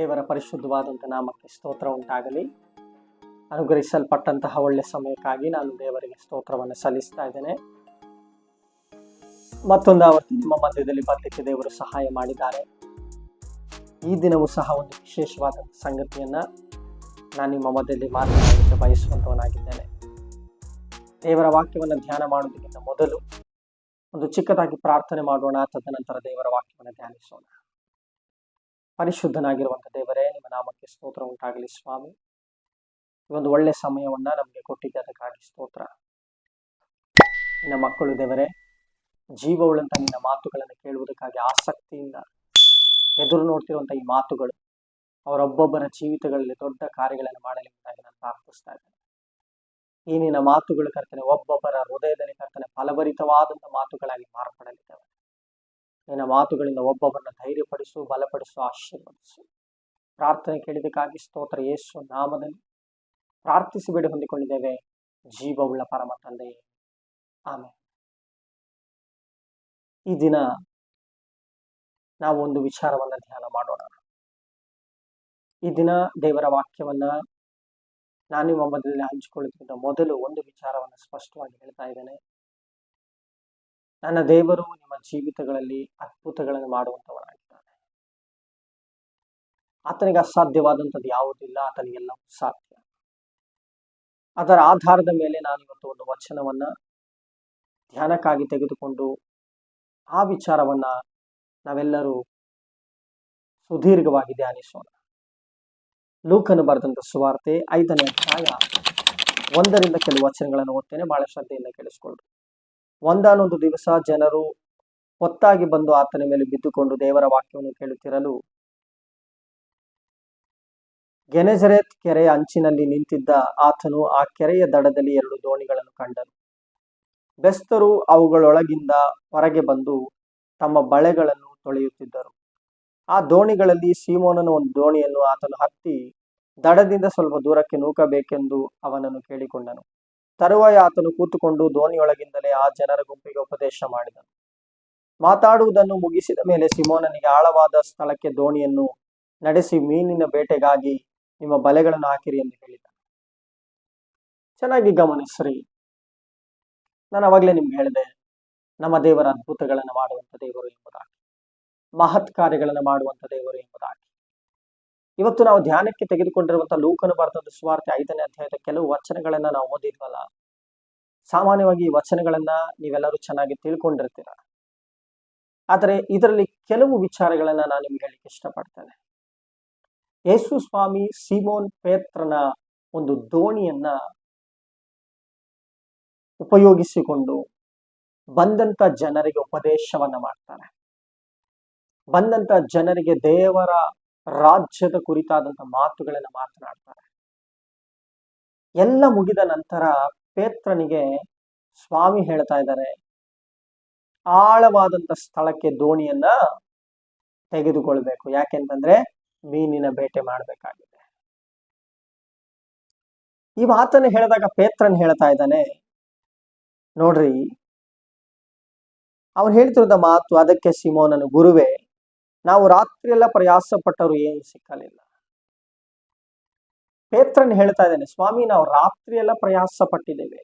ದೇವರ ಪರಿಶುದ್ಧವಾದಂಥ ನಾಮಕ್ಕೆ ಸ್ತೋತ್ರ ಉಂಟಾಗಲಿ. ಅನುಗ್ರಹಿಸಲ್ಪಟ್ಟಂತಹ ಒಳ್ಳೆ ಸಮಯಕ್ಕಾಗಿ ನಾನು ದೇವರಿಗೆ ಸ್ತೋತ್ರವನ್ನು ಸಲ್ಲಿಸ್ತಾ ಇದ್ದೇನೆ. ಮತ್ತೊಂದು ಆವರ್ತಿ ನಿಮ್ಮ ಮಧ್ಯದಲ್ಲಿ ಬರಲಿಕ್ಕೆ ದೇವರು ಸಹಾಯ ಮಾಡಿದ್ದಾರೆ. ಈ ದಿನವೂ ಸಹ ಒಂದು ವಿಶೇಷವಾದ ಸಂಗತಿಯನ್ನ ನಾನು ನಿಮ್ಮ ಮಧ್ಯದಲ್ಲಿ ಮಾತನಾಡಲಿಕ್ಕೆ ಬಯಸುವಂತವನಾಗಿದ್ದೇನೆ. ದೇವರ ವಾಕ್ಯವನ್ನು ಧ್ಯಾನ ಮಾಡುವುದಕ್ಕಿಂತ ಮೊದಲು ಒಂದು ಚಿಕ್ಕದಾಗಿ ಪ್ರಾರ್ಥನೆ ಮಾಡೋಣ. ತದನಂತರ ದೇವರ ವಾಕ್ಯವನ್ನು ಧ್ಯಾನಿಸೋಣ. ಪರಿಶುದ್ಧನಾಗಿರುವಂಥ ದೇವರೇ, ನಿಮ್ಮ ನಾಮಕ್ಕೆ ಸ್ತೋತ್ರ ಉಂಟಾಗಲಿ ಸ್ವಾಮಿ. ಈ ಒಂದು ಒಳ್ಳೆ ಸಮಯವನ್ನ ನಮಗೆ ಕೊಟ್ಟಿದ್ದಕ್ಕಾಗಿ ಸ್ತೋತ್ರ. ನಿನ್ನ ಮಕ್ಕಳು ದೇವರೇ ಜೀವವುಳಂತ ನಿನ್ನ ಮಾತುಗಳನ್ನು ಕೇಳುವುದಕ್ಕಾಗಿ ಆಸಕ್ತಿಯಿಂದ ಎದುರು ನೋಡ್ತಿರುವಂಥ ಈ ಮಾತುಗಳು, ಅವರೊಬ್ಬೊಬ್ಬರ ಜೀವಿತಗಳಲ್ಲಿ ದೊಡ್ಡ ಕಾರ್ಯಗಳನ್ನು ಮಾಡಲಿಕ್ಕಾಗಿ ನಾನು ಪ್ರಾರ್ಥಿಸ್ತಾ ಇದ್ದೇನೆ. ಈ ನಿನ್ನ ಮಾತುಗಳು ಕರ್ತನೆ, ಒಬ್ಬೊಬ್ಬರ ಹೃದಯದಲ್ಲಿ ಕರ್ತನೆ ಫಲಭರಿತವಾದಂಥ ಮಾತುಗಳಾಗಿ ಮಾರ್ಪಡಲಿದ್ದಾವೆ. ನಿನ್ನ ಮಾತುಗಳಿಂದ ಒಬ್ಬೊಬ್ಬರನ್ನ ಧೈರ್ಯಪಡಿಸು, ಬಲಪಡಿಸು, ಆಶೀರ್ವದಿಸು. ಪ್ರಾರ್ಥನೆ ಕೇಳಿದಕ್ಕಾಗಿ ಸ್ತೋತ್ರ ಯೇಸು ನಾಮದಲ್ಲಿ ಪ್ರಾರ್ಥಿಸಿ ಬೇಡಿ ಹೊಂದಿಕೊಂಡಿದ್ದೇವೆ. ಜೀವವುಳ್ಳ ಪರಮ ತಂದೆ. ಆಮೇಲೆ ಈ ದಿನ ನಾವು ಒಂದು ವಿಚಾರವನ್ನ ಧ್ಯಾನ ಮಾಡೋಣ. ಈ ದಿನ ದೇವರ ವಾಕ್ಯವನ್ನ ನಾನು ನಿಮ್ಮ ಮಧ್ಯದಲ್ಲಿ ಹಂಚಿಕೊಳ್ಳುತ್ತಿದ್ದ ಮೊದಲು ಒಂದು ವಿಚಾರವನ್ನು ಸ್ಪಷ್ಟವಾಗಿ ಹೇಳ್ತಾ ಇದ್ದೇನೆ. ನನ್ನ ದೇವರು ನಿಮ್ಮ ಜೀವಿತಗಳಲ್ಲಿ ಅದ್ಭುತಗಳನ್ನು ಮಾಡುವಂತವನಾಗಿದ್ದಾನೆ ಆತನಿಗೆ ಅಸಾಧ್ಯವಾದಂಥದ್ದು ಯಾವುದಿಲ್ಲ ಆತನಿಗೆಲ್ಲವೂ ಸಾಧ್ಯ. ಅದರ ಆಧಾರದ ಮೇಲೆ ನಾನು ಇವತ್ತು ಒಂದು ವಚನವನ್ನ ಧ್ಯಾನಕ್ಕಾಗಿ ತೆಗೆದುಕೊಂಡು ಆ ವಿಚಾರವನ್ನ ನಾವೆಲ್ಲರೂ ಸುದೀರ್ಘವಾಗಿ ಧ್ಯಾನಿಸೋಣ. ಲೂಕನು ಬರೆದಂತ ಸುವಾರ್ತೆ ಐದನೇ ಅಧ್ಯಾಯ ಒಂದರಿಂದ ಕೆಲವು ವಚನಗಳನ್ನು ಓದ್ತೇನೆ, ಬಹಳ ಶ್ರದ್ಧೆಯಿಂದ ಕೇಳಿಸ್ಕೊಳ್ಳಿ ಒಂದಾನೊಂದು ದಿವಸ ಜನರು ಒತ್ತಾಗಿ ಬಂದು ಆತನ ಮೇಲೆ ಬಿದ್ದುಕೊಂಡು ದೇವರ ವಾಕ್ಯವನ್ನು ಕೇಳುತ್ತಿರಲು ಗೆನೆಜರೆತ್ ಕೆರೆಯ ಅಂಚಿನಲ್ಲಿ ನಿಂತಿದ್ದ ಆತನು ಆ ಕೆರೆಯ ದಡದಲ್ಲಿ ಎರಡು ದೋಣಿಗಳನ್ನು ಕಂಡನು. ಬೆಸ್ತರು ಅವುಗಳೊಳಗಿಂದ ಹೊರಗೆ ಬಂದು ತಮ್ಮ ಬಳೆಗಳನ್ನು ತೊಳೆಯುತ್ತಿದ್ದರು. ಆ ದೋಣಿಗಳಲ್ಲಿ ಸೀಮೋನನ ಒಂದು ದೋಣಿಯನ್ನು ಆತನು ಹತ್ತಿ ದಡದಿಂದ ಸ್ವಲ್ಪ ದೂರಕ್ಕೆ ನೂಕಬೇಕೆಂದು ಅವನನ್ನು ಕೇಳಿಕೊಂಡನು. ತರುವಾಯ ಆತನು ಕೂತುಕೊಂಡು ದೋಣಿಯೊಳಗಿಂದಲೇ ಆ ಜನರ ಗುಂಪಿಗೆ ಉಪದೇಶ ಮಾಡಿದನು. ಮಾತಾಡುವುದನ್ನು ಮುಗಿಸಿದ ಮೇಲೆ ಸಿಮೋನನಿಗೆ ಆಳವಾದ ಸ್ಥಳಕ್ಕೆ ದೋಣಿಯನ್ನು ನಡೆಸಿ ಮೀನಿನ ಬೇಟೆಗಾಗಿ ನಿಮ್ಮ ಬಲೆಗಳನ್ನು ಹಾಕಿರಿ ಎಂದು ಹೇಳಿದ ಚೆನ್ನಾಗಿ ಗಮನಿಸ್ರಿ ನಾನು ಅವಾಗಲೇ ನಿಮ್ಗೆ ಹೇಳಿದೆ, ನಮ್ಮ ದೇವರ ಅದ್ಭುತಗಳನ್ನು ಮಾಡುವಂಥ ದೇವರು ಎಂಬುದಾಗಿ, ಮಹತ್ ಕಾರ್ಯಗಳನ್ನು ಮಾಡುವಂಥ ದೇವರು ಎಂಬುದಾಗಿ. ಇವತ್ತು ನಾವು ಧ್ಯಾನಕ್ಕೆ ತೆಗೆದುಕೊಂಡಿರುವಂತಹ ಲೋಕನ ಭಾರತದ ಸುವಾರ್ತೆ ಐದನೇ ಅಧ್ಯಾಯದ ಕೆಲವು ವಚನಗಳನ್ನ ನಾವು ಓದಿದ್ವಲ್ಲ, ಸಾಮಾನ್ಯವಾಗಿ ಈ ವಚನಗಳನ್ನ ನೀವೆಲ್ಲರೂ ಚೆನ್ನಾಗಿ ತಿಳ್ಕೊಂಡಿರ್ತೀರ. ಆದರೆ ಇದರಲ್ಲಿ ಕೆಲವು ವಿಚಾರಗಳನ್ನ ನಾನು ನಿಮ್ಗೆ ಹೇಳಿಕ್ಕೆ ಇಷ್ಟಪಡ್ತೇನೆ. ಯೇಸು ಸ್ವಾಮಿ ಸಿಮೋನ್ ಪೇತ್ರನ ಒಂದು ದೋಣಿಯನ್ನ ಉಪಯೋಗಿಸಿಕೊಂಡು ಬಂದಂತ ಜನರಿಗೆ ಉಪದೇಶವನ್ನ ಮಾಡ್ತಾರೆ. ಬಂದಂತ ಜನರಿಗೆ ದೇವರ ರಾಜ್ಯದ ಕುರಿತಾದಂತ ಮಾತುಗಳನ್ನ ಮಾತನಾಡ್ತಾರೆ. ಎಲ್ಲ ಮುಗಿದ ನಂತರ ಪೇತ್ರನಿಗೆ ಸ್ವಾಮಿ ಹೇಳ್ತಾ ಇದ್ದಾರೆ, ಆಳವಾದಂತ ಸ್ಥಳಕ್ಕೆ ದೋಣಿಯನ್ನ ತೆಗೆದುಕೊಳ್ಬೇಕು. ಯಾಕೆಂತಂದ್ರೆ ಮೀನಿನ ಬೇಟೆ ಮಾಡಬೇಕಾಗಿದೆ. ಈ ಮಾತನ್ನು ಹೇಳಿದಾಗ ಪೇತ್ರನ್ ಹೇಳ್ತಾ ಇದ್ದಾನೆ, ನೋಡ್ರಿ ಅವನು ಹೇಳ್ತಿರೋದ ಮಾತು, ಅದಕ್ಕೆ ಸಿಮೋನನು ಗುರುವೇ ನಾವು ರಾತ್ರಿ ಎಲ್ಲ ಪ್ರಯಾಸ ಪಟ್ಟರು ಏನು ಸಿಕ್ಕಲಿಲ್ಲ. ಪೇತ್ರನ್ ಹೇಳ್ತಾ ಇದ್ದೇನೆ, ಸ್ವಾಮಿ, ನಾವು ರಾತ್ರಿ ಎಲ್ಲ ಪ್ರಯಾಸ ಪಟ್ಟಿದ್ದೇವೆ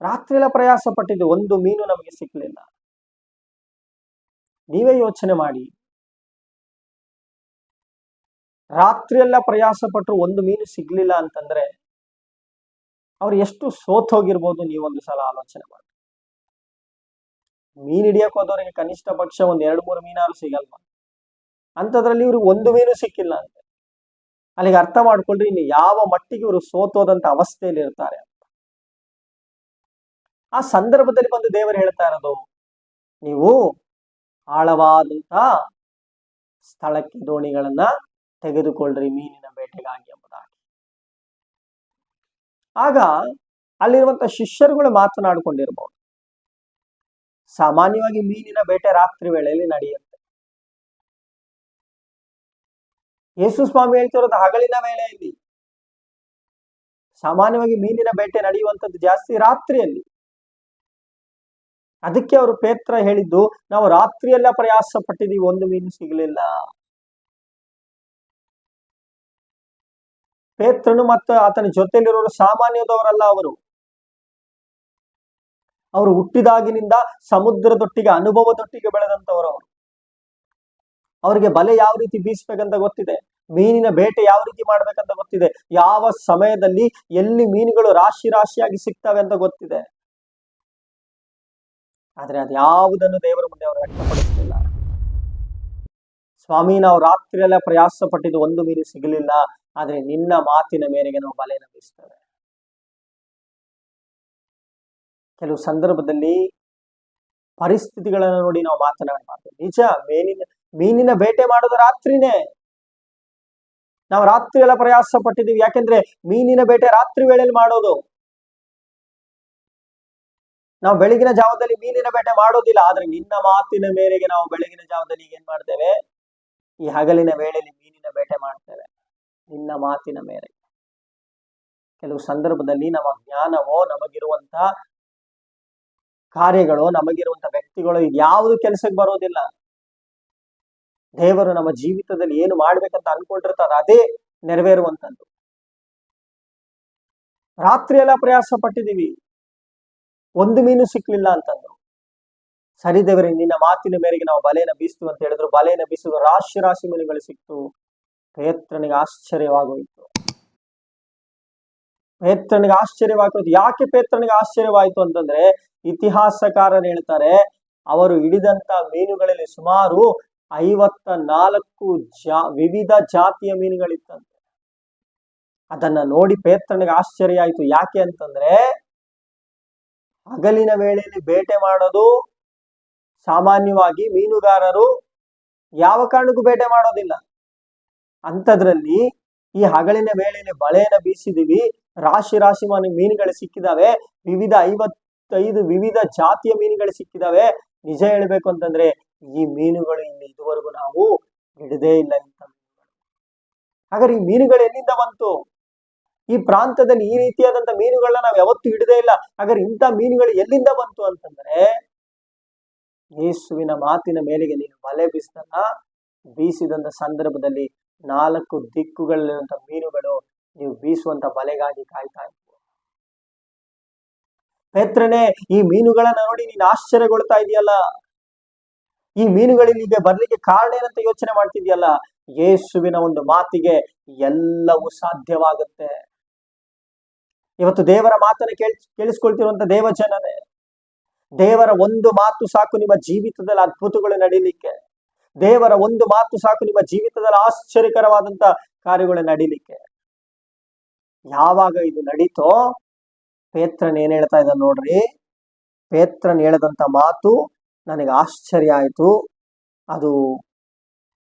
ರಾತ್ರಿ ಎಲ್ಲ ಪ್ರಯಾಸ ಪಟ್ಟಿದ್ದು ಒಂದು ಮೀನು ನಮಗೆ ಸಿಕ್ಕಲಿಲ್ಲ. ನೀವೇ ಯೋಚನೆ ಮಾಡಿ. ರಾತ್ರಿ ಎಲ್ಲ ಪ್ರಯಾಸ ಪಟ್ಟರು ಒಂದು ಮೀನು ಸಿಗ್ಲಿಲ್ಲ ಅಂತಂದ್ರೆ, ಅವ್ರು ಎಷ್ಟು ಸೋತ್ ಹೋಗಿರ್ಬೋದು ನೀವೊಂದು ಸಲ ಆಲೋಚನೆ ಮಾಡಿ. ಮೀನ್ ಹಿಡಿಯಕ್ ಹೋದವ್ರಿಗೆ ಕನಿಷ್ಠ ಪಕ್ಷ ಒಂದ್ ಎರಡ್ ಮೂರು ಮೀನಾರು ಸಿಗಲ್ವಾ? ಅಂತದ್ರಲ್ಲಿ ಇವ್ರಿಗೆ ಒಂದು ಮೀನು ಸಿಕ್ಕಿಲ್ಲ ಅಂತ. ಅಲ್ಲಿಗೆ ಅರ್ಥ ಮಾಡ್ಕೊಳ್ರಿ, ಇನ್ನು ಯಾವ ಮಟ್ಟಿಗೆ ಇವರು ಸೋತೋದಂತ ಅವಸ್ಥೆಯಲ್ಲಿ ಇರ್ತಾರೆ ಅಂತ. ಆ ಸಂದರ್ಭದಲ್ಲಿ ಬಂದು ದೇವರು ಹೇಳ್ತಾ ಇರೋದು, ನೀವು ಆಳವಾದಂತ ಸ್ಥಳಕ್ಕೆ ದೋಣಿಗಳನ್ನ ತೆಗೆದುಕೊಳ್ಳ್ರಿ ಮೀನಿನ ಬೇಟೆಗಾಗಿ ಎಂಬುದಾಗಿ. ಆಗ ಅಲ್ಲಿರುವಂತ ಶಿಷ್ಯರುಗಳು ಮಾತನಾಡಿಕೊಂಡಿರ್ಬೋದು. ಸಾಮಾನ್ಯವಾಗಿ ಮೀನಿನ ಬೇಟೆ ರಾತ್ರಿ ವೇಳೆಯಲ್ಲಿ ನಡೆಯುತ್ತೆ. ಯೇಸು ಸ್ವಾಮಿ ಹೇಳ್ತಿರೋದು ಹಗಲಿನ ವೇಳೆಯಲ್ಲಿ. ಸಾಮಾನ್ಯವಾಗಿ ಮೀನಿನ ಬೇಟೆ ನಡೆಯುವಂಥದ್ದು ಜಾಸ್ತಿ ರಾತ್ರಿಯಲ್ಲಿ. ಅದಕ್ಕೆ ಅವರು ಪೇತ್ರ ಹೇಳಿದ್ದು, ನಾವು ರಾತ್ರಿಯೆಲ್ಲ ಪ್ರಯಾಸ ಪಟ್ಟಿದೀವಿ ಒಂದು ಮೀನು ಸಿಗಲಿಲ್ಲ. ಪೇತ್ರನು ಮತ್ತು ಆತನ ಜೊತೆಯಲ್ಲಿರೋರು ಸಾಮಾನ್ಯದವರಲ್ಲ ಅವರು. ಅವರು ಹುಟ್ಟಿದಾಗಿನಿಂದ ಸಮುದ್ರದೊಟ್ಟಿಗೆ, ಅನುಭವದೊಟ್ಟಿಗೆ ಬೆಳೆದಂತವರು ಅವರು. ಅವರಿಗೆ ಬಲೆ ಯಾವ ರೀತಿ ಬೀಸ್ಬೇಕಂತ ಗೊತ್ತಿದೆ? ಮೀನಿನ ಬೇಟೆ ಯಾವ ರೀತಿ ಮಾಡ್ಬೇಕಂತ ಗೊತ್ತಿದೆ? ಯಾವ ಸಮಯದಲ್ಲಿ ಎಲ್ಲಿ ಮೀನುಗಳು ರಾಶಿ ರಾಶಿಯಾಗಿ ಸಿಗ್ತವೆ ಅಂತ ಗೊತ್ತಿದೆ? ಆದ್ರೆ ಅದ್ಯಾವುದನ್ನು ದೇವರ ಮುಂದೆ ಅವರು ವ್ಯಕ್ತಪಡಿಸಲಿಲ್ಲ ಸ್ವಾಮಿ, ನಾವು ರಾತ್ರಿ ಎಲ್ಲ ಪ್ರಯಾಸ ಪಟ್ಟಿದ್ದು ಒಂದು ಮೀನು ಸಿಗಲಿಲ್ಲ, ಆದ್ರೆ ನಿನ್ನ ಮಾತಿನ ಮೇರೆಗೆ ನಾವು ಬಲೆಯನ್ನು ಬೀಸ್ತೇವೆ. ಕೆಲವು ಸಂದರ್ಭದಲ್ಲಿ ಪರಿಸ್ಥಿತಿಗಳನ್ನು ನೋಡಿ ನಾವು ಮಾತನಾಡಬಾರ್ದು ನಿಜ, ಮೀನಿನ ಮೀನಿನ ಬೇಟೆ ಮಾಡೋದು ರಾತ್ರಿನೇ. ನಾವು ರಾತ್ರಿ ಎಲ್ಲ ಪ್ರಯಾಸ ಪಟ್ಟಿದ್ದೀವಿ. ಯಾಕೆಂದ್ರೆ ಮೀನಿನ ಬೇಟೆ ರಾತ್ರಿ ವೇಳೆಯಲ್ಲಿ ಮಾಡೋದು. ನಾವು ಬೆಳಗಿನ ಜಾವದಲ್ಲಿ ಮೀನಿನ ಬೇಟೆ ಮಾಡೋದಿಲ್ಲ. ಆದ್ರೆ ನಿನ್ನ ಮಾತಿನ ಮೇರೆಗೆ ನಾವು ಬೆಳಗಿನ ಜಾವದಲ್ಲಿ ಏನ್ ಮಾಡ್ತೇವೆ? ಈ ಹಗಲಿನ ವೇಳೆಯಲ್ಲಿ ಮೀನಿನ ಬೇಟೆ ಮಾಡ್ತೇವೆ. ನಿನ್ನ ಮಾತಿನ ಮೇರೆಗೆ. ಕೆಲವು ಸಂದರ್ಭದಲ್ಲಿ ನಮ್ಮ ಜ್ಞಾನವೋ ನಮಗಿರುವಂತ ಕಾರ್ಯಗಳು ನಮಗಿರುವಂತ ವ್ಯಕ್ತಿಗಳು ಇದ್ಯಾವುದು ಕೆಲಸಕ್ಕೆ ಬರೋದಿಲ್ಲ. ದೇವರು ನಮ್ಮ ಜೀವಿತದಲ್ಲಿ ಏನು ಮಾಡ್ಬೇಕಂತ ಅನ್ಕೊಂಡಿರ್ತಾರ ಅದೇ ನೆರವೇರುವಂತದ್ದು ರಾತ್ರಿ ಎಲ್ಲ ಪ್ರಯಾಸ ಪಟ್ಟಿದೀವಿ ಒಂದು ಮೀನು ಸಿಕ್ಲಿಲ್ಲ ಅಂತಂದ್ರು. ಸರಿ ದೇವರೇ, ನಿನ್ನ ಮಾತಿನ ಮೇರೆಗೆ ನಾವು ಬಲೆಯನ್ನ ಬೀಸ್ತು ಅಂತ ಹೇಳಿದ್ರು. ಬಲೆನ ಬೀಸಿದ್ರು ರಾಶಿ ರಾಶಿ ಮೀನುಗಳು ಸಿಕ್ತು. ಪೇತ್ರನಿಗೆ ಆಶ್ಚರ್ಯವಾಗೋಯ್ತು. ಪೇತ್ರನಿಗೆ ಆಶ್ಚರ್ಯವಾಗೋದು ಯಾಕೆ ಪೇತ್ರನಿಗೆ ಆಶ್ಚರ್ಯವಾಯ್ತು ಅಂತಂದ್ರೆ ಇತಿಹಾಸಕಾರರು ಹೇಳ್ತಾರೆ, ಅವರು ಹಿಡಿದಂತ ಮೀನುಗಳಲ್ಲಿ ಸುಮಾರು ಐವತ್ತ ನಾಲ್ಕು ಜಾ, ವಿವಿಧ ಜಾತಿಯ ಮೀನುಗಳಿತ್ತಂತೆ. ಅದನ್ನ ನೋಡಿ ಪೇತ್ರನಿಗೆ ಆಶ್ಚರ್ಯ ಆಯ್ತು. ಯಾಕೆ ಅಂತಂದ್ರೆ, ಹಗಲಿನ ವೇಳೆಯಲ್ಲಿ ಬೇಟೆ ಮಾಡೋದು ಸಾಮಾನ್ಯವಾಗಿ ಮೀನುಗಾರರು ಯಾವ ಕಾರಣಕ್ಕೂ ಬೇಟೆ ಮಾಡೋದಿಲ್ಲ. ಅಂಥದ್ರಲ್ಲಿ ಈ ಹಗಲಿನ ವೇಳೆಯಲ್ಲಿ ಬಳೆಯನ್ನ ಬೀಸಿದೀವಿ, ರಾಶಿ ರಾಶಿ ಮನೆ ಮೀನುಗಳು ಸಿಕ್ಕಿದಾವೆ, ವಿವಿಧ ಐವತ್ತೈದು ವಿವಿಧ ಜಾತಿಯ ಮೀನುಗಳು ಸಿಕ್ಕಿದಾವೆ. ನಿಜ ಹೇಳ್ಬೇಕು ಅಂತಂದ್ರೆ ಈ ಮೀನುಗಳು ಇಲ್ಲಿ ಇದುವರೆಗೂ ನಾವು ಹಿಡದೇ ಇಲ್ಲ ಇಂಥ ಹಾಗಾದ್ರೆ ಈ ಮೀನುಗಳು ಎಲ್ಲಿಂದ ಬಂತು? ಈ ಪ್ರಾಂತದಲ್ಲಿ ಈ ರೀತಿಯಾದಂತ ಮೀನುಗಳನ್ನ ನಾವು ಯಾವತ್ತೂ ಹಿಡದೇ ಇಲ್ಲ. ಹಾಗಾದ್ರೆ ಇಂಥ ಮೀನುಗಳು ಎಲ್ಲಿಂದ ಬಂತು ಅಂತಂದ್ರೆ ಯೇಸುವಿನ ಮಾತಿನ ಮೇಲೆಗೆ ನೀನು ಮಲೆ ಬೀಸಿದಾಗ ಬೀಸಿದಂತ ಸಂದರ್ಭದಲ್ಲಿ ನಾಲ್ಕು ದಿಕ್ಕುಗಳಲ್ಲಿರುವಂತ ಮೀನುಗಳು ನೀವು ಬೀಸುವಂತ ಮಲೆಗಾಗಿ ಕಾಯ್ತಾ ಇದ್ವು ಪೇತ್ರನೇ, ಈ ಮೀನುಗಳನ್ನ ನೋಡಿ ನೀನು ಆಶ್ಚರ್ಯಗೊಳ್ತಾ ಇದೆಯಲ್ಲ. ಈ ಮೀನುಗಳಿಲ್ಲಿಗೆ ಬರ್ಲಿಕ್ಕೆ ಕಾರಣ ಏನಂತ ಯೋಚನೆ ಮಾಡ್ತಿದ್ಯಲ್ಲ? ಯೇಸುವಿನ ಒಂದು ಮಾತಿಗೆ ಎಲ್ಲವೂ ಸಾಧ್ಯವಾಗುತ್ತೆ. ಇವತ್ತು ದೇವರ ಮಾತನ್ನ ಕೇಳ್, ಕೇಳಿಸ್ಕೊಳ್ತಿರುವಂತ ದೇವ ಜನರೇ ದೇವರ ಒಂದು ಮಾತು ಸಾಕು ನಿಮ್ಮ ಜೀವಿತದಲ್ಲಿ ಅದ್ಭುತಗಳು ನಡೀಲಿಕ್ಕೆ. ದೇವರ ಒಂದು ಮಾತು ಸಾಕು ನಿಮ್ಮ ಜೀವಿತದಲ್ಲಿ ಆಶ್ಚರ್ಯಕರವಾದಂತ ಕಾರ್ಯಗಳು ನಡೀಲಿಕ್ಕೆ. ಯಾವಾಗ ಇದು ನಡೀತೋ ಪೇತ್ರನ್ ಏನ್ ಹೇಳ್ತಾ ಇದ್ದಾನೆ ನೋಡ್ರಿ? ಪೇತ್ರನ್ ಹೇಳದಂತ ಮಾತು ನನಗೆ ಆಶ್ಚರ್ಯ ಆಯ್ತು. ಅದು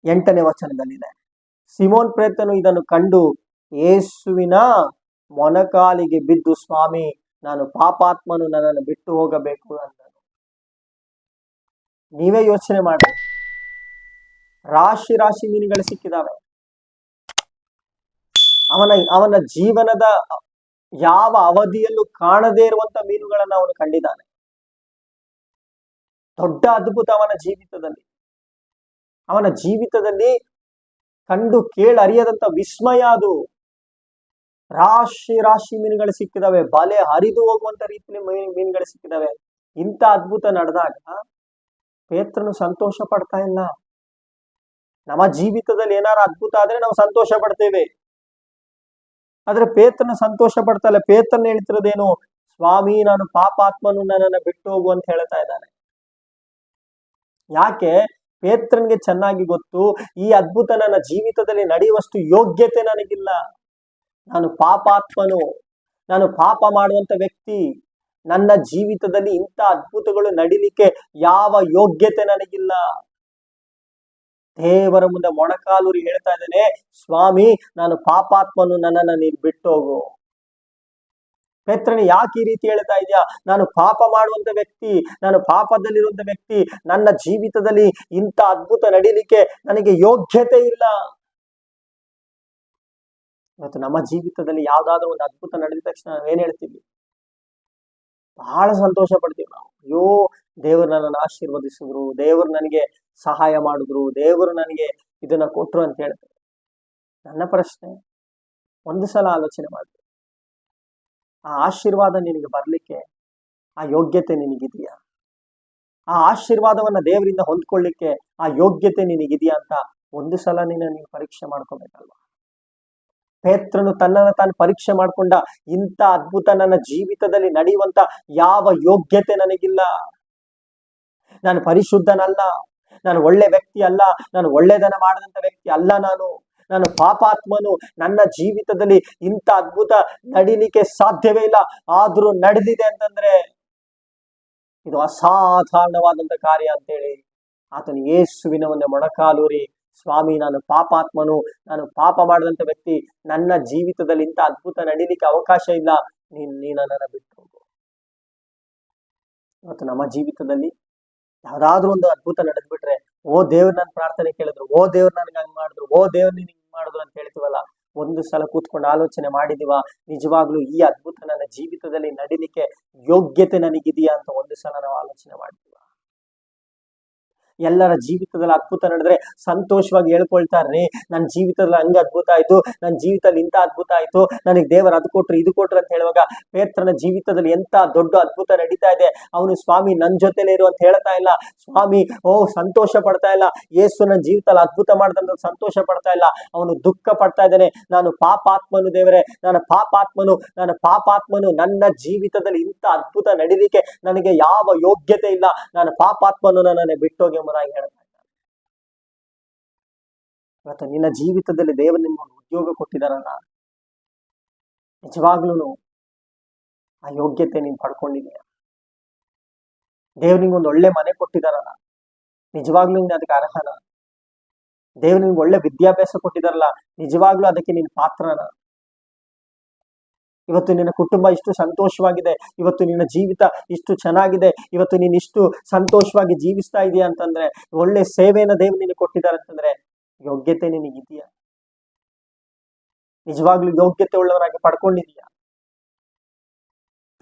ಎಂಟನೇ ವಚನದಲ್ಲಿದೆ. ಸಿಮೋನ್ ಪ್ರೇತನು ಇದನ್ನು ಕಂಡು ಯೇಸುವಿನ ಮೊನಕಾಲಿಗೆ ಬಿದ್ದು, ಸ್ವಾಮಿ, ನಾನು ಪಾಪಾತ್ಮನು, ನನ್ನನ್ನು ಬಿಟ್ಟು ಹೋಗಬೇಕು ಅಂದನು. ನೀವೇ ಯೋಚನೆ ಮಾಡಿ ರಾಶಿ ರಾಶಿ ಮೀನುಗಳು ಸಿಕ್ಕಿದಾವೆ. ಅವನ ಅವನ ಜೀವನದ ಯಾವ ಅವಧಿಯಲ್ಲೂ ಕಾಣದೇ ಇರುವಂತ ಮೀನುಗಳನ್ನ ಅವನು ಕಂಡಿದ್ದಾನೆ. ದೊಡ್ಡ ಅದ್ಭುತ ಅವನ ಜೀವಿತದಲ್ಲಿ. ಅವನ ಜೀವಿತದಲ್ಲಿ ಕಂಡು ಕೇಳರಿಯದಂತ ವಿಸ್ಮಯ ಅದು. ರಾಶಿ ರಾಶಿ ಮೀನುಗಳು ಸಿಕ್ಕಿದಾವೆ. ಬಲೆ ಹರಿದು ಹೋಗುವಂತ ರೀತಿಯಲ್ಲಿ ಮೀನು ಮೀನುಗಳು ಸಿಕ್ಕಿದಾವೆ. ಇಂಥ ಅದ್ಭುತ ನಡೆದಾಗ ಪೇತ್ರನು ಸಂತೋಷ ಪಡ್ತಾ ಇಲ್ಲ. ನಮ್ಮ ಜೀವಿತದಲ್ಲಿ ಏನಾರ ಅದ್ಭುತ ಆದ್ರೆ ನಾವು ಸಂತೋಷ ಪಡ್ತೇವೆ. ಆದ್ರೆ ಪೇತ್ರನ ಸಂತೋಷ ಪಡ್ತಾ ಇಲ್ಲ ಪೇತ್ರನ ಹೇಳ್ತಿರೋದೇನು? ಸ್ವಾಮಿ, ನಾನು ಪಾಪಾತ್ಮನು, ನನ್ನನ್ನು ಬಿಟ್ಟು ಹೋಗು ಅಂತ ಹೇಳ್ತಾ ಇದ್ದಾನೆ. ಯಾಕೆ? ಪೇತ್ರನ್ಗೆ ಚೆನ್ನಾಗಿ ಗೊತ್ತು, ಈ ಅದ್ಭುತ ನನ್ನ ಜೀವಿತದಲ್ಲಿ ನಡೆಯುವಷ್ಟು ಯೋಗ್ಯತೆ ನನಗಿಲ್ಲ. ನಾನು ಪಾಪಾತ್ಮನು. ನಾನು ಪಾಪ ಮಾಡುವಂತ ವ್ಯಕ್ತಿ. ನನ್ನ ಜೀವಿತದಲ್ಲಿ ಇಂಥ ಅದ್ಭುತಗಳು ನಡಿಲಿಕ್ಕೆ ಯಾವ ಯೋಗ್ಯತೆ ನನಗಿಲ್ಲ. ದೇವರ ಮುಂದೆ ಮೊಣಕಾಲೂರಿ ಹೇಳ್ತಾ ಇದ್ದಾನೆ, ಸ್ವಾಮಿ, ನಾನು ಪಾಪಾತ್ಮನು, ನನ್ನನ್ನ ನೀನು ಬಿಟ್ಟೋಗು. ಪೇತ್ರನಿ, ಯಾಕೆ ಈ ರೀತಿ ಹೇಳ್ತಾ ಇದೆಯಾ? ನಾನು ಪಾಪ ಮಾಡುವಂತ ವ್ಯಕ್ತಿ, ನಾನು ಪಾಪದಲ್ಲಿರುವಂತ ವ್ಯಕ್ತಿ, ನನ್ನ ಜೀವಿತದಲ್ಲಿ ಇಂಥ ಅದ್ಭುತ ನಡೀಲಿಕ್ಕೆ ನನಗೆ ಯೋಗ್ಯತೆ ಇಲ್ಲ. ಇವತ್ತು ನಮ್ಮ ಜೀವಿತದಲ್ಲಿ ಯಾವ್ದಾದ್ರು ಒಂದು ಅದ್ಭುತ ನಡೆದ ತಕ್ಷಣ ನಾವು ಏನ್ ಹೇಳ್ತೀವಿ? ಬಹಳ ಸಂತೋಷ ಪಡ್ತೀವಿ ನಾವು. ಅಯ್ಯೋ, ದೇವರು ನನ್ನನ್ನು ಆಶೀರ್ವದಿಸಿದ್ರು, ದೇವರು ನನಗೆ ಸಹಾಯ ಮಾಡಿದ್ರು, ದೇವರು ನನಗೆ ಇದನ್ನ ಕೊಟ್ರು ಅಂತ ಹೇಳ್ತಾರೆ. ನನ್ನ ಪ್ರಶ್ನೆ, ಒಂದು ಸಲ ಆಲೋಚನೆ ಮಾಡಿದ್ರು ಆ ಆಶೀರ್ವಾದ ನಿನಗೆ ಬರಲಿಕ್ಕೆ ಆ ಯೋಗ್ಯತೆ ನಿನಗಿದೆಯಾ? ಆ ಆಶೀರ್ವಾದವನ್ನ ದೇವರಿಂದ ಹೊಂದ್ಕೊಳ್ಳಿಕ್ಕೆ ಆ ಯೋಗ್ಯತೆ ನಿನಗಿದೆಯಾ ಅಂತ ಒಂದು ಸಲ ನಿನ್ನ ನೀವು ಪರೀಕ್ಷೆ ಮಾಡ್ಕೋಬೇಕಲ್ವಾ? ಪೇತ್ರನು ತನ್ನನ್ನು ತಾನು ಪರೀಕ್ಷೆ ಮಾಡಿಕೊಂಡ ಇಂಥ ಅದ್ಭುತ ನನ್ನ ಜೀವಿತದಲ್ಲಿ ನಡೆಯುವಂತ ಯಾವ ಯೋಗ್ಯತೆ ನನಗಿಲ್ಲ. ನಾನು ಪರಿಶುದ್ಧನಲ್ಲ, ನಾನು ಒಳ್ಳೆ ವ್ಯಕ್ತಿ ಅಲ್ಲ, ನಾನು ಒಳ್ಳೆದನ ಮಾಡದಂತ ವ್ಯಕ್ತಿ ಅಲ್ಲ ನಾನು. ನಾನು ಪಾಪಾತ್ಮನು, ನನ್ನ ಜೀವಿತದಲ್ಲಿ ಇಂಥ ಅದ್ಭುತ ನಡಿಲಿಕ್ಕೆ ಸಾಧ್ಯವೇ ಇಲ್ಲ. ಆದ್ರೂ ನಡೆದಿದೆ ಅಂತಂದ್ರೆ ಇದು ಅಸಾಧಾರಣವಾದಂತ ಕಾರ್ಯ ಅಂತೇಳಿ ಆತನು ಯೇಸುವಿನ ಒಂದು ಮೊಣಕಾಲೂರಿ ಸ್ವಾಮಿ, ನಾನು ಪಾಪಾತ್ಮನು, ನಾನು ಪಾಪ ಮಾಡಿದಂತ ವ್ಯಕ್ತಿ, ನನ್ನ ಜೀವಿತದಲ್ಲಿ ಇಂಥ ಅದ್ಭುತ ನಡೀಲಿಕ್ಕೆ ಅವಕಾಶ ಇಲ್ಲ, ನೀನ್ ನೀ ನನ್ನನ್ನು ಬಿಟ್ಟು ಹೋಗು ಇವತ್ತು ನಮ್ಮ ಜೀವಿತದಲ್ಲಿ ಯಾವ್ದಾದ್ರು ಒಂದು ಅದ್ಭುತ ನಡೆದ್ಬಿಟ್ರೆ, ಓ ದೇವ್ರು ನನ್ನ ಪ್ರಾರ್ಥನೆ ಕೇಳಿದ್ರು, ಓ ದೇವ್ರು ನನ್ಗೆ ಹಂಗ್ ಮಾಡಿದ್ರು, ಓ ದೇವ್ರು ನೀನ್ ಹಿಂಗ್ ಮಾಡಿದ್ರು ಅಂತ ಹೇಳ್ತೀವಲ್ಲ, ಒಂದು ಸಲ ಕೂತ್ಕೊಂಡು ಆಲೋಚನೆ ಮಾಡಿದೀವ, ನಿಜವಾಗ್ಲೂ ಈ ಅದ್ಭುತ ನನ್ನ ಜೀವಿತದಲ್ಲಿ ನಡಿಲಿಕ್ಕೆ ಯೋಗ್ಯತೆ ನನಗಿದೆಯಾ ಅಂತ ಒಂದು ಸಲ ನಾವು ಆಲೋಚನೆ ಮಾಡ್ತೀವ ಎಲ್ಲರ ಜೀವಿತದಲ್ಲಿ ಅದ್ಭುತ ನಡೆದ್ರೆ ಸಂತೋಷವಾಗಿ ಹೇಳ್ಕೊಳ್ತಾರ್ರಿ. ನನ್ನ ಜೀವಿತದಲ್ಲಿ ಹಂಗೆ ಅದ್ಭುತ ಆಯ್ತು ನನ್ನ ಜೀವಿತದಲ್ಲಿ ಇಂಥ ಅದ್ಭುತ ಆಯ್ತು, ನನಗೆ ದೇವರು ಅದು ಕೊಟ್ರು, ಇದು ಕೊಟ್ರು ಅಂತ ಹೇಳುವಾಗ ಪೇತ್ರನ ಜೀವಿತದಲ್ಲಿ ಎಂತ ದೊಡ್ಡ ಅದ್ಭುತ ನಡೀತಾ ಇದೆ. ಅವನು ಸ್ವಾಮಿ ನನ್ನ ಜೊತೆಲೇ ಇರು ಅಂತ ಹೇಳ್ತಾ ಇಲ್ಲ. ಸ್ವಾಮಿ, ಓ, ಸಂತೋಷ ಪಡ್ತಾ ಇಲ್ಲ. ಯೇಸು ನನ್ನ ಜೀವಿತದಲ್ಲಿ ಅದ್ಭುತ ಮಾಡ್ದಂತ ಸಂತೋಷ ಪಡ್ತಾ ಇಲ್ಲ. ಅವನು ದುಃಖ ಪಡ್ತಾ ಇದ್ದಾನೆ. ನಾನು ಪಾಪಾತ್ಮನು ದೇವರೇ, ನಾನು ಪಾಪಾತ್ಮನು ನಾನು ಪಾಪಾತ್ಮನು, ನನ್ನ ಜೀವಿತದಲ್ಲಿ ಇಂಥ ಅದ್ಭುತ ನಡೀಲಿಕ್ಕೆ ನನಗೆ ಯಾವ ಯೋಗ್ಯತೆ ಇಲ್ಲ. ನಾನು ಪಾಪಾತ್ಮನು ನನ್ನನ್ನು ಬಿಟ್ಟೋಗಿ ಎಂಬುದಾಗಿ ಹೇಳ್ತಾ ಇದ್ದಾರೆ ಇವತ್ತು ನಿನ್ನ ಜೀವಿತದಲ್ಲಿ ದೇವರು ನಿಮ್ಗೊಂದು ಉದ್ಯೋಗ ಕೊಟ್ಟಿದಾರಲ್ಲ ನಿಜವಾಗ್ಲೂ ಆ ಯೋಗ್ಯತೆ ನೀನ್ ಪಡ್ಕೊಂಡಿದೀಯ ದೇವ್ರು ಒಳ್ಳೆ ಮನೆ ಕೊಟ್ಟಿದಾರಲ್ಲ ನಿಜವಾಗ್ಲೂ ನೀನ್ ಅದಕ್ಕೆ ಅರ್ಹನ? ದೇವ್ರು ನಿಮ್ಗೆ ಒಳ್ಳೆ ವಿದ್ಯಾಭ್ಯಾಸ ಕೊಟ್ಟಿದಾರಲ್ಲ ನಿಜವಾಗ್ಲೂ ಅದಕ್ಕೆ ನೀನ್ ಪಾತ್ರನ? ಇವತ್ತು ನಿನ್ನ ಕುಟುಂಬ ಇಷ್ಟು ಸಂತೋಷವಾಗಿದೆ, ಇವತ್ತು ನಿನ್ನ ಜೀವಿತ ಇಷ್ಟು ಚೆನ್ನಾಗಿದೆ, ಇವತ್ತು ನೀನು ಇಷ್ಟು ಸಂತೋಷವಾಗಿ ಜೀವಿಸ್ತಾ ಇದೆಯಾ ಅಂತಂದ್ರೆ, ಒಳ್ಳೆ ಸೇವೆಯನ್ನ ದೇವ್ ನಿನಗೆ ಕೊಟ್ಟಿದ್ದಾರೆ ಅಂತಂದ್ರೆ ಯೋಗ್ಯತೆ ನಿನಗಿದೆಯಾ ನಿಜವಾಗ್ಲೂ ಯೋಗ್ಯತೆ ಉಳ್ಳವನಾಗಿ ಪಡ್ಕೊಂಡಿದೀಯಾ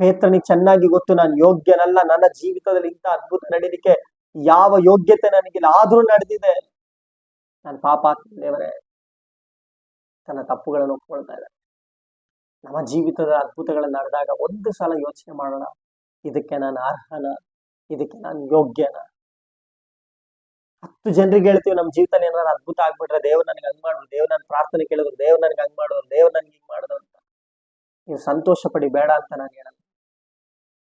ಪೇತ್ರನಿಗೆ ಚೆನ್ನಾಗಿ ಗೊತ್ತು, ನಾನು ಯೋಗ್ಯನಲ್ಲ, ನನ್ನ ಜೀವಿತದಲ್ಲಿ ಇಂಥ ಅದ್ಭುತ ನಡೀಲಿಕ್ಕೆ ಯಾವ ಯೋಗ್ಯತೆ ನನಗಿಲ್ಲ, ಆದ್ರೂ ನಡೆದಿದೆ. ನಾನು ಪಾಪ ದೇವರೇ ತನ್ನ ತಪ್ಪುಗಳನ್ನು ಒಪ್ಕೊಳ್ತಾ ಇದ್ದಾರೆ ನಮ್ಮ ಜೀವಿತದ ಅದ್ಭುತಗಳನ್ನು ನಡೆದಾಗ ಒಂದು ಸಲ ಯೋಚನೆ ಮಾಡೋಣ. ಇದಕ್ಕೆ ನಾನು ಅರ್ಹನ? ಇದಕ್ಕೆ ನಾನು ಯೋಗ್ಯನ? ಹತ್ತು ಜನರಿಗೆ ಹೇಳ್ತೀವಿ ನಮ್ಮ ಜೀವಿತ ಏನಾದ್ರು ಅದ್ಭುತ ಆಗ್ಬಿಟ್ರೆ ದೇವ್ರು ನನಗೆ ಹಂಗ್ ಮಾಡೋದು ದೇವ್ರು ನನ್ ಪ್ರಾರ್ಥನೆ ಕೇಳಿದ್ರು, ದೇವ್ರು ನನಗೆ ಹಂಗ್ ಮಾಡಿದ್ರು, ದೇವ್ರು ನನ್ಗೆ ಹಿಂಗ್ ಮಾಡಿದ್ರು ಅಂತ. ನೀವು ಸಂತೋಷ ಪಡಿ, ಬೇಡ ಅಂತ ನಾನು ಹೇಳಲ್ಲ.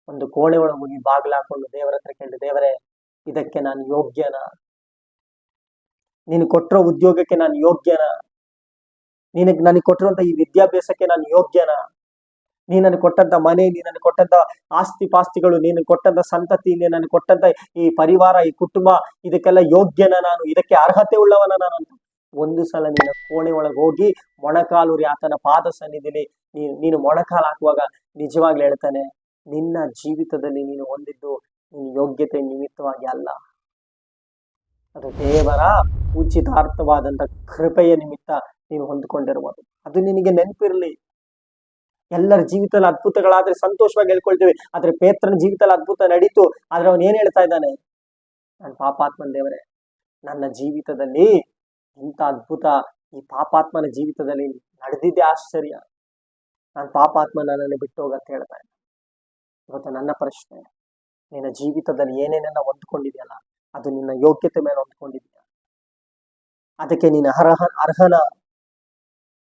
ಒಂದು ಕೋಣೆ ಒಳಗೆ ಹೋಗಿ ಬಾಗಿಲು ಹಾಕೊಂಡು ದೇವರ ಹತ್ರ ಕೇಳಿ ದೇವರೇ, ಇದಕ್ಕೆ ನಾನು ಯೋಗ್ಯನ? ನೀನು ಕೊಟ್ಟಿರೋ ಉದ್ಯೋಗಕ್ಕೆ ನಾನು ಯೋಗ್ಯನ? ನಿನಗೆ ನನಗೆ ಕೊಟ್ಟಿರುವಂತ ಈ ವಿದ್ಯಾಭ್ಯಾಸಕ್ಕೆ ನಾನು ಯೋಗ್ಯನ? ನೀ ನನಗೆ ಕೊಟ್ಟಂತ ಮನೆ ನೀ ನನಗೆ ಕೊಟ್ಟಂತ ಆಸ್ತಿ ಪಾಸ್ತಿಗಳು ನೀನು ಕೊಟ್ಟಂತ ಸಂತತಿ ನೀ ನನಗೆ ಕೊಟ್ಟಂತ ಈ ಪರಿವಾರ, ಈ ಕುಟುಂಬ, ಇದಕ್ಕೆಲ್ಲ ಯೋಗ್ಯನ ನಾನು? ಇದಕ್ಕೆ ಅರ್ಹತೆ ಉಳ್ಳವನ ನಾನು ಅಂತ. ಒಂದು ಸಲ ನಿನ್ನ ಕೋಣೆ ಒಳಗೆ ಹೋಗಿ ಮೊಣಕಾಲೂರಿ ಆತನ ಪಾದ ಸನ್ನಿಧಿಲಿ ನೀನು ನೀನು ಮೊಣಕಾಲು ಹಾಕುವಾಗ ನಿಜವಾಗ್ಲೂ ಹೇಳ್ತಾನೆ, ನಿನ್ನ ಜೀವಿತದಲ್ಲಿ ನೀನು ಹೊಂದಿದ್ದು ನಿನ್ನ ಯೋಗ್ಯತೆ ನಿಮಿತ್ತವಾಗಿ ಅಲ್ಲ. ಅದು ದೇವರ ಉಚಿತಾರ್ಥವಾದಂತ ಕೃಪೆಯ ನಿಮಿತ್ತ ನೀನು ಹೊಂದಿಕೊಂಡಿರುವುದು. ಅದು ನಿನಗೆ ನೆನಪಿರಲಿ. ಎಲ್ಲರ ಜೀವಿತದಲ್ಲಿ ಅದ್ಭುತಗಳಾದ್ರೆ ಸಂತೋಷವಾಗಿ ಹೇಳ್ಕೊಳ್ತೀವಿ. ಆದ್ರೆ ಪೇತ್ರನ ಜೀವಿತದಲ್ಲಿ ಅದ್ಭುತ ನಡೀತು. ಆದ್ರೆ ಅವನು ಏನ್ ಹೇಳ್ತಾ ಇದ್ದಾನೆ? ನನ್ನ ಪಾಪಾತ್ಮನ ದೇವರೇ, ನನ್ನ ಜೀವಿತದಲ್ಲಿ ಇಂಥ ಅದ್ಭುತ ಈ ಪಾಪಾತ್ಮನ ಜೀವಿತದಲ್ಲಿ ನಡೆದಿದ್ದೆ ಆಶ್ಚರ್ಯ. ನನ್ನ ಪಾಪಾತ್ಮ ನನ್ನನ್ನು ಬಿಟ್ಟು ಹೋಗಂತ ಹೇಳ್ತಾ ಇದ್ದೆ ಇವತ್ತು ನನ್ನ ಪ್ರಶ್ನೆ, ನಿನ್ನ ಜೀವಿತದಲ್ಲಿ ಏನೇನೆಲ್ಲ ಹೊಂದ್ಕೊಂಡಿದೆಯಲ್ಲ, ಅದು ನಿನ್ನ ಯೋಗ್ಯತೆ ಮೇಲೆ ಹೊಂದ್ಕೊಂಡಿದೆಯಾ? ಅದಕ್ಕೆ ನೀನು ಅರ್ಹ, ಅರ್ಹನ?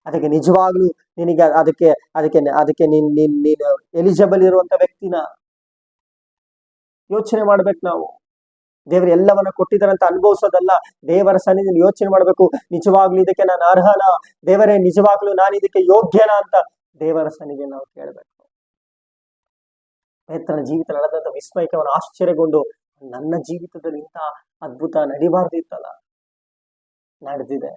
ಅದಕ್ಕೆ ನಿಜವಾಗ್ಲೂ ನಿನಗೆ ಅದಕ್ಕೆ ಅದಕ್ಕೆ ಅದಕ್ಕೆ ನೀನ್ ನೀನ್, ನೀನು ಎಲಿಜಿಬಲ್ ಇರುವಂತ ವ್ಯಕ್ತಿನ ಯೋಚನೆ ಮಾಡ್ಬೇಕು ನಾವು. ದೇವರು ಎಲ್ಲವನ್ನ ಕೊಟ್ಟಿದ್ದಾರಂತ ಅನುಭವಿಸೋದಲ್ಲ, ದೇವರ ಸನ್ನಿಧಿಯಲ್ಲಿ ಯೋಚನೆ ಮಾಡ್ಬೇಕು. ನಿಜವಾಗ್ಲೂ ಇದಕ್ಕೆ ನಾನು ಅರ್ಹನ? ದೇವರೇ, ನಿಜವಾಗ್ಲೂ ನಾನು ಇದಕ್ಕೆ ಯೋಗ್ಯನ ಅಂತ ದೇವರ ಸನ್ನಿಧಿ ನಾವು ಕೇಳಬೇಕು. ಪೇತ್ರನ ಜೀವಿತ ನಡೆದಂತ ವಿಸ್ಮಯಕ್ಕೆ ಅವನು ಆಶ್ಚರ್ಯಗೊಂಡು, ನನ್ನ ಜೀವಿತದಲ್ಲಿ ಇಂಥ ಅದ್ಭುತ ನಡಿಬಾರ್ದಿತ್ತಲ್ಲ ನಡೆದಿದೆ.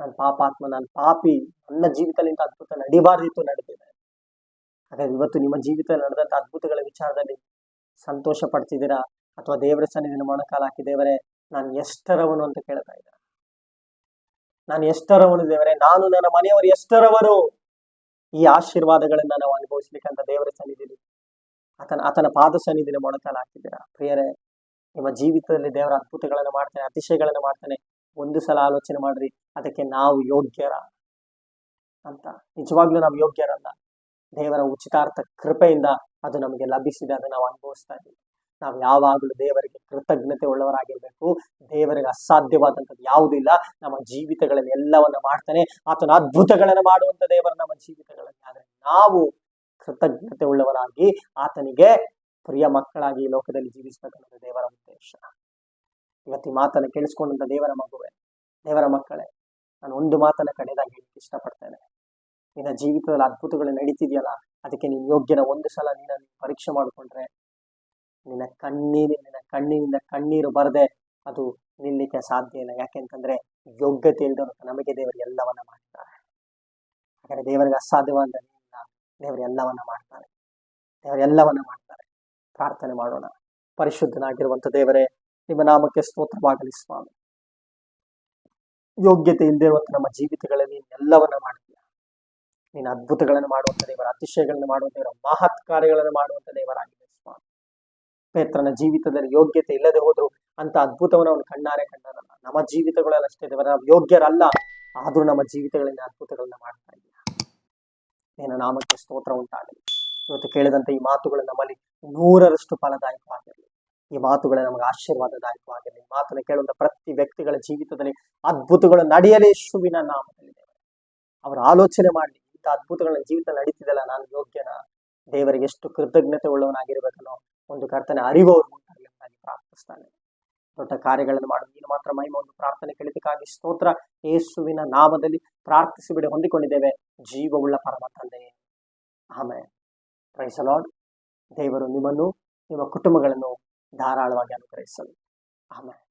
ನಾನು ಪಾಪಾತ್ಮ ನಾನು ಪಾಪಿ, ನನ್ನ ಜೀವಿತದಲ್ಲಿ ಇಂಥ ಅದ್ಭುತ ನಡಿಬಾರ್ದಿತ್ತು, ನಡೆದಿದೆ. ಹಾಗಾಗಿ ಇವತ್ತು ನಿಮ್ಮ ಜೀವಿತದಲ್ಲಿ ನಡೆದಂಥ ಅದ್ಭುತಗಳ ವಿಚಾರದಲ್ಲಿ ಸಂತೋಷ ಪಡ್ತಿದ್ದೀರಾ? ಅಥವಾ ದೇವರ ಸನ್ನಿಧಿನ ಮೊಣಕಾಲ ಹಾಕಿ, ದೇವರೇ, ನಾನು ಎಷ್ಟರವನು ಅಂತ ಕೇಳ್ತಾ ಇದ್ದ ನಾನು ಎಷ್ಟರವನು ದೇವರೇ, ನಾನು ನನ್ನ ಮನೆಯವರು ಎಷ್ಟರವರು? ಈ ಆಶೀರ್ವಾದಗಳನ್ನ ನಾವು ಅನುಭವಿಸ್ಲಿಕ್ಕಂತ ದೇವರ ಸನ್ನಿಧಿಲಿ ಆತನ ಆತನ ಪಾದ ಸನ್ನಿಧಿನ ಮೊಣಕಾಲ ಹಾಕಿದ್ದೀರಾ? ಪ್ರಿಯರೇ, ನಿಮ್ಮ ಜೀವಿತದಲ್ಲಿ ದೇವರ ಅದ್ಭುತಗಳನ್ನು ಮಾಡ್ತಾನೆ, ಅತಿಶಯಗಳನ್ನು ಮಾಡ್ತಾನೆ. ಒಂದು ಸಲ ಆಲೋಚನೆ ಮಾಡ್ರಿ, ಅದಕ್ಕೆ ನಾವು ಯೋಗ್ಯರ ಅಂತ. ನಿಜವಾಗ್ಲೂ ನಾವು ಯೋಗ್ಯರಲ್ಲ. ದೇವರ ಉಚಿತಾರ್ಥ ಕೃಪೆಯಿಂದ ಅದು ನಮಗೆ ಲಭಿಸಿದೆ ಅದನ್ನು ನಾವು ಅನುಭವಿಸ್ತಾ ಇದ್ದೀವಿ. ನಾವು ಯಾವಾಗಲೂ ದೇವರಿಗೆ ಕೃತಜ್ಞತೆ ಉಳ್ಳವರಾಗಿರ್ಬೇಕು. ದೇವರಿಗೆ ಅಸಾಧ್ಯವಾದಂಥದ್ದು ಯಾವುದಿಲ್ಲ ನಮ್ಮ ಜೀವಿತಗಳಲ್ಲಿ ಎಲ್ಲವನ್ನ ಮಾಡ್ತಾನೆ. ಆತನ ಅದ್ಭುತಗಳನ್ನು ಮಾಡುವಂತ ದೇವರು ನಮ್ಮ ಜೀವಿತಗಳಲ್ಲಿ. ಆದರೆ ನಾವು ಕೃತಜ್ಞತೆ ಉಳ್ಳವರಾಗಿ ಆತನಿಗೆ ಪ್ರಿಯ ಮಕ್ಕಳಾಗಿ ಈ ಲೋಕದಲ್ಲಿ ಜೀವಿಸಬೇಕನ್ನೋದು ದೇವರ ಉದ್ದೇಶ. ಇವತ್ತು ಈ ಮಾತನ್ನು ಕೇಳಿಸ್ಕೊಂಡಂತ ದೇವರ ಮಗುವೆ, ದೇವರ ಮಕ್ಕಳೇ, ನಾನು ಒಂದು ಮಾತನ್ನ ಕಡೆಯದಾಗಿ ಹೇಳಕ್ಕೆ ಇಷ್ಟಪಡ್ತೇನೆ. ನಿನ್ನ ಜೀವಿತದಲ್ಲಿ ಅದ್ಭುತಗಳು ನಡೀತಿದೆಯಲ್ಲ, ಅದಕ್ಕೆ ನೀನು ಯೋಗ್ಯನ ಒಂದು ಸಲ ನೀನನ್ನು ಪರೀಕ್ಷೆ ಮಾಡಿಕೊಂಡ್ರೆ ನಿನ್ನ ಕಣ್ಣೀರಿ, ನಿನ್ನ ಕಣ್ಣಿನಿಂದ ಕಣ್ಣೀರು ಬರದೆ ಅದು ನಿಲ್ಲಿಕ್ಕೆ ಸಾಧ್ಯ ಇಲ್ಲ. ಯಾಕೆಂತಂದ್ರೆ ಯೋಗ್ಯತೆ ಇಲ್ದವರು ನಮಗೆ ದೇವರು ಎಲ್ಲವನ್ನ ಮಾಡ್ತಾರೆ ಹಾಗಾದ್ರೆ ದೇವರಿಗೆ ಅಸಾಧ್ಯವಾದ ದೇವರು ಎಲ್ಲವನ್ನ ಮಾಡ್ತಾರೆ. ದೇವರು ಎಲ್ಲವನ್ನ ಮಾಡ್ತಾರೆ. ಪ್ರಾರ್ಥನೆ ಮಾಡೋಣ. ಪರಿಶುದ್ಧನಾಗಿರುವಂತ ದೇವರೇ ನಿಮ್ಮ ನಾಮಕ್ಕೆ ಸ್ತೋತ್ರವಾಗಲಿ ಸ್ವಾಮಿ. ಯೋಗ್ಯತೆ ಇಲ್ಲದೆ ನಮ್ಮ ಜೀವಿತಗಳಲ್ಲಿ ನೀನು ಎಲ್ಲವನ್ನ ಮಾಡ್ತೀಯ ನೀನು ಅದ್ಭುತಗಳನ್ನು ಮಾಡುವಂತ ದೇವರ, ಅತಿಶಯಗಳನ್ನು ಮಾಡುವಂತ ದೇವರ, ಮಹತ್ ಕಾರ್ಯಗಳನ್ನು ಮಾಡುವಂತ ದೇವರಾಗಿದೆ ಸ್ವಾಮಿ. ಪೇತ್ರನ ಜೀವಿತದಲ್ಲಿ ಯೋಗ್ಯತೆ ಇಲ್ಲದೆ ಹೋದ್ರು ಅಂತ ಅದ್ಭುತವನ್ನು ಅವನು ಕಣ್ಣಾರೆ ಕಂಡನಲ್ಲ ನಮ್ಮ ಜೀವಿತಗಳಲ್ಲಿ ಅಷ್ಟೇ ದೇವರ ಯೋಗ್ಯರಲ್ಲ. ಆದ್ರೂ ನಮ್ಮ ಜೀವಿತಗಳಿಂದ ಅದ್ಭುತಗಳನ್ನ ಮಾಡ್ತಾ ಇದೆಯಾ ನಿನ್ನ ನಾಮಕ್ಕೆ ಸ್ತೋತ್ರ ಉಂಟಾಗಲಿ. ಇವತ್ತು ಕೇಳಿದಂತ ಈ ಮಾತುಗಳು ನಮ್ಮಲ್ಲಿ ನೂರರಷ್ಟು ಫಲದಾಯಕವಾಗಿರಲಿ. ಈ ಮಾತುಗಳೇ ನಮಗೆ ಆಶೀರ್ವಾದದಾಯಕವಾಗಿರಲಿ. ಈ ಮಾತನ್ನು ಕೇಳುವಂತ ಪ್ರತಿ ವ್ಯಕ್ತಿಗಳ ಜೀವಿತದಲ್ಲಿ ಅದ್ಭುತಗಳು ನಡೆಯಲಿ ಯೇಸುವಿನ ನಾಮದಲ್ಲಿ. ಅವರ ಆಲೋಚನೆ ಮಾಡಲಿ ಇಂಥ ಅದ್ಭುತಗಳ ಜೀವಿತ ನಡೀತಿದೆಲ್ಲ ನಾನು ಯೋಗ್ಯನ, ದೇವರಿಗೆ ಎಷ್ಟು ಕೃತಜ್ಞತೆ ಉಳ್ಳವನಾಗಿರ್ಬೇಕನ್ನೋ ಒಂದು ಕರ್ತನೆ ಅರಿವವರು ಉಂಟಾಗಲಿ ಪ್ರಾರ್ಥಿಸ್ತಾನೆ. ದೊಡ್ಡ ಕಾರ್ಯಗಳನ್ನು ಮಾಡು, ನೀನು ಮಾತ್ರ ಮಹಿಮ ಒಂದು ಪ್ರಾರ್ಥನೆ ಕೇಳಿದಕ್ಕಾಗಿ ಸ್ತೋತ್ರ ಯೇಸುವಿನ ನಾಮದಲ್ಲಿ ಪ್ರಾರ್ಥಿಸಿ ಬಿಡಿ ಹೊಂದಿಕೊಂಡಿದ್ದೇವೆ. ಜೀವವುಳ್ಳ ಪರಮ ತಂದೆ. ಆಮೇಲೆ ಪ್ರೈಸಲಾಡ್ ದೇವರು ನಿಮ್ಮನ್ನು, ನಿಮ್ಮ ಕುಟುಂಬಗಳನ್ನು ಧಾರಾಳವಾಗಿ ಅನುಗ್ರಹಿಸಲಿ ಆಮೇಲೆ